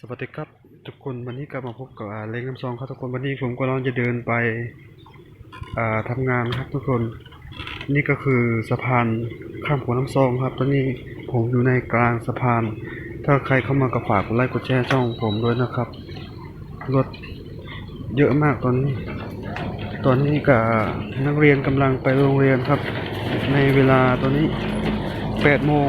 สวัสดีครับทุกคนวันนี้กลับมาพบกับเล้งน้ำซองครับทุกคนวันนี้ผมก็กำลังจะเดินไปอ่าทำงานครับทุกคน นี่ก็คือสะพานข้ามหัวน้ำซองครับ ตอนนี้ผมอยู่ในกลางสะพาน ถ้าใครเข้ามาก็ฝากกดไลค์กดแชร์ช่องผมด้วยนะครับรถเยอะมากตอนนี้ตอนนี้กับนักเรียนกำลังไปโรงเรียนครับ ในเวลาตอนนี้8โมง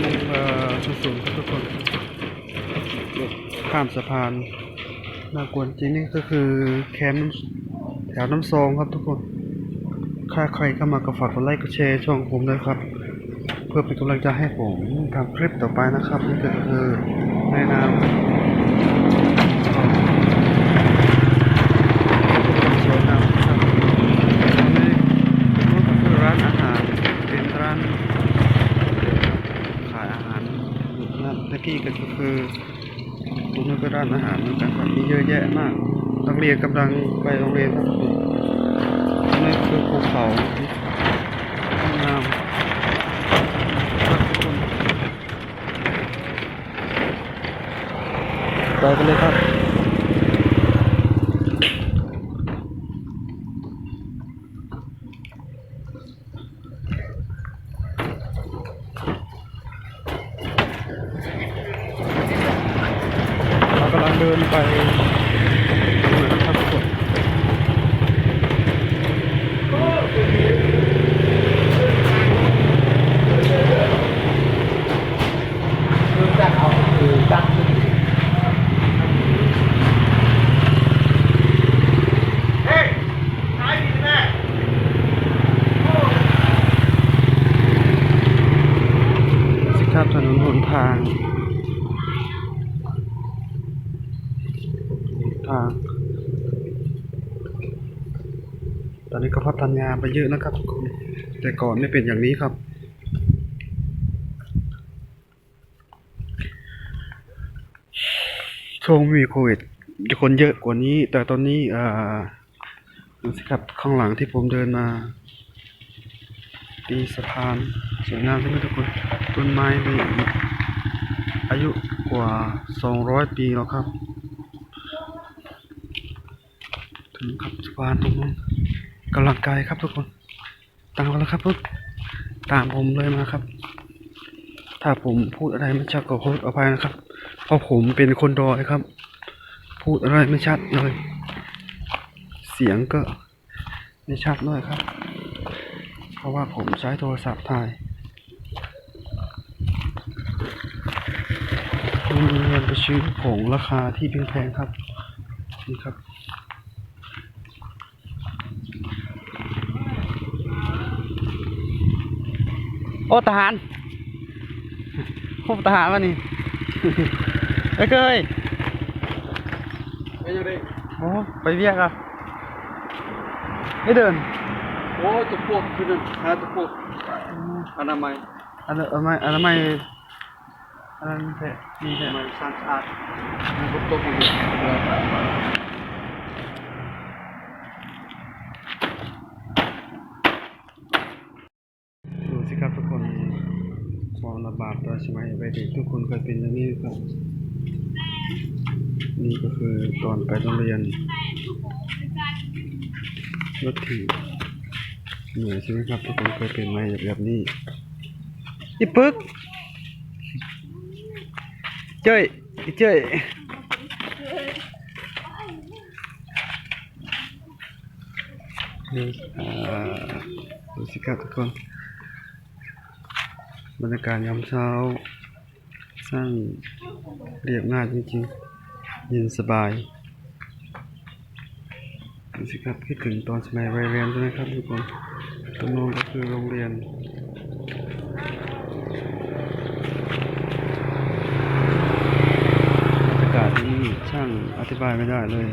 แปดโมงเอ่อศูนย์ครับทุกคนข้ามสะพานน่ากวนจริงนี่ก็คือแคมป์แถวน้ำซองครับทุกคนถ้าใครเข้ามาก็ฝากกดไลค์กดแชร์ช่องผมด้วยครับ เพื่อเป็นกำลังใจให้ผมทำคลิปต่อไปนะครับนี่ก็คือแนะนำสวยงามครับนี่ก็คือร้านอาหารเป็นร้าน ขายอาหาร นั่นตะกี้ก็คือตรงนี้ก็ร้านอาหารเหมือนกันครับมีเยอะแยะมากนักเรียนกำลังไปโรงเรียนครับนี่คือภูเขาห้างามครับทุกคนไปกันเลยครับ เรากำลังเดินไปนะครับทุกคนสิครับถนนหนทาง ทาง ตอนนี้ก็พัฒนาไปเยอะนะครับทุกคน แต่ก่อนไม่เป็นอย่างนี้ครับ ช่วงมีโควิดคนเยอะกว่านี้ แต่ตอนนี้อ่าดูสิครับข้างหลังที่ผมเดินมามีสะพานสวยงามใช่ไหมทุกคน ต้นไม้มีอายุกว่า 200 ปีแล้วครับ ถึง ครับสะพานตรงนู้นกำลังไกลครับทุกคน ตามมาแล้วครับทุกตามผมเลยมาครับ ถ้าผมพูดอะไรไม่ชัดก็ขออภัยนะครับ เพราะผมเป็นคนดอยครับ พูดอะไรไม่ชัดเลย เสียงก็ไม่ชัดด้วยครับ เพราะว่าผมใช้โทรศัพท์ถ่ายมมีเงินไปซื้อผงราคาที่แพงๆครับนี่ครับ โอ้ทหารพบทหารวะนี่เอ้ยเกยไปยังไงโอ้ไปเวียกอะไม่เดินโอ้ตะพวกคือนั่นหาตะพวกอนามัยอันนั้นอันนั้นอันนั้นไม่อันนั้นแท้มีแท้อนามัยสร้างชาติมีพวกตกอยู่ ดูสิครับทุกคนความ ระบาดตอนสมัยวัยเด็กทุกคนเคยเป็นอย่างนี้ครับ นี่ก็คือตอนไปโรงเรียนรถถีบเหนื่อยใช่ไหมครับทุกคนเคยเป็นไหมแบบนี้อีปึกเจ้ยเจ้ยดูสิครับทุกคน บรรยากาศยามเช้า สร้างเรียบง่ายจริงๆ เย็นสบายดูสิครับคิดถึงตอนสมัยวัยเรียนใช่ไหมครับทุกคนตรงโน้นก็คือโรงเรียนบรรยากาศที่นี่ช่างอธิบายไม่ได้เลย